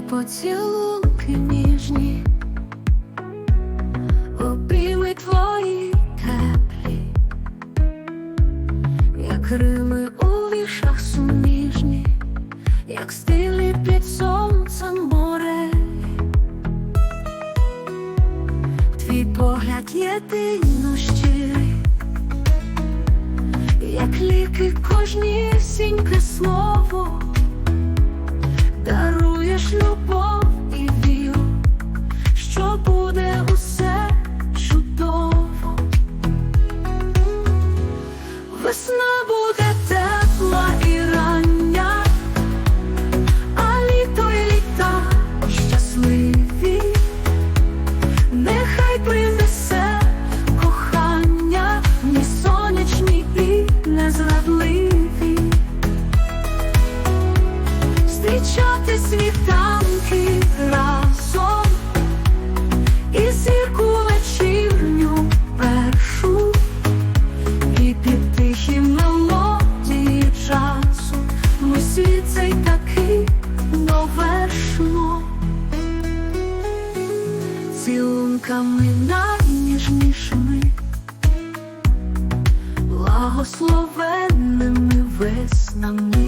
поцілунки ніжні, обійми твої теплі, як рими у вішах суміжні, як стилі під сонцем море. Твій погляд єдино щирий, як ліки кожнісіньке слово, зустрічати світанки разом і зірку вечірню першу, і під тихі мелодії часу ми світ цей такий довершимо цілунками найніжнішими, благословенними веснами,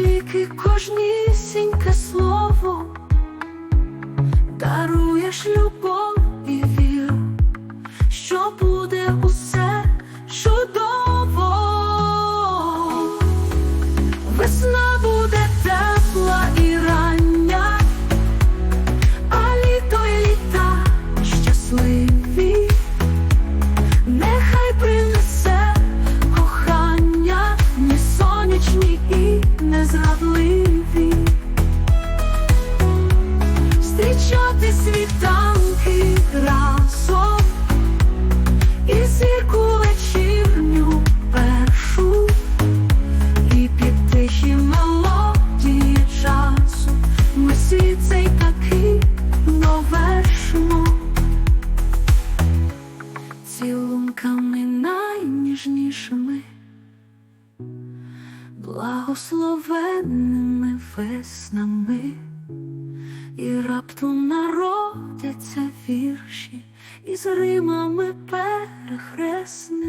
як ліки кожнісіньке слово, даруєш любов світанки разом і зірку вечірню першу, і під тихі мелодії часу ми світ цей такий довершимо. Цілунками найніжнішими, благословенними веснами, і раптом народяться вірші із римами перехресними.